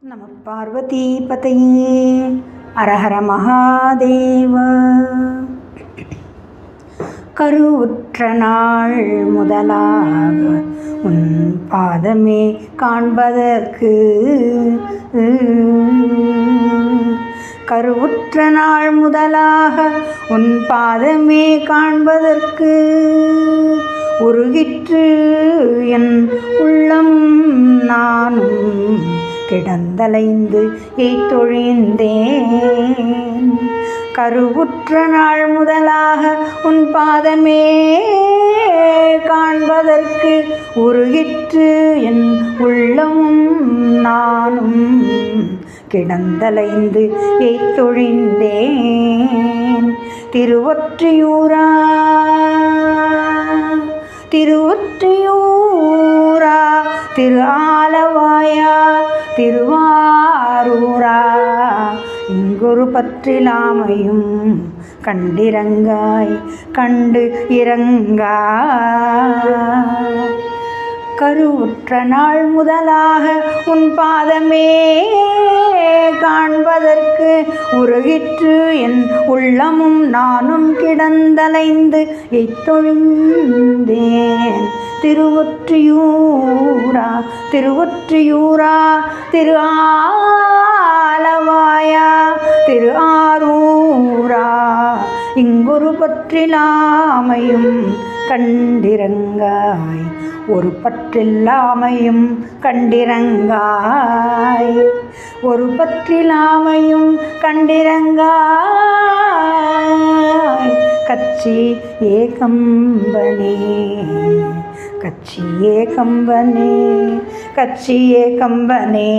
நம பார்வதி பதையே அரஹர மகாதேவ. கருவுற்ற நாள் முதலாக உன் பாதமே காண்பதற்கு. கருவுற்ற நாள் முதலாக உன் பாதமே காண்பதற்கு. உருகிற்று என் கிடந்தலைந்து எய்தொழிந்தேன் கருவுற்ற நாள் முதலாக உன் பாதமே காண்பதற்கு உருகிற்று என் உள்ளமும் நானும் கிடந்தலைந்து எய்தொழிந்தேன் திருவொற்றியூரா திருவொற்றியூரா திரு ஆலவாயா திருவாரூரா. இங்கொரு பற்றிலாமையும் கண்டிரங்காய் கண்டு இறங்கா கருவுற்ற நாள் முதலாக உன் பாதமே காண்பதற்கு உருகிற்று என் உள்ளமும் நானும் கிடந்தலைந்து எய்தொழிந்தேன் திருவொற்றியூரா திருவாரூரா திருவொற்றியூரா திரு ஆலவாயா திரு ஆரூரா இங்கொரு பற்றிலாமையும் கண்டிரங்காய் ஒரு பற்றில்லாமையும் கண்டிரங்காய் ஒரு பற்றிலாமையும் கண்டிரங்காய் கச்சி ஏகம்பனே. கச்சியே கம்பனே கச்சியே கம்பனே.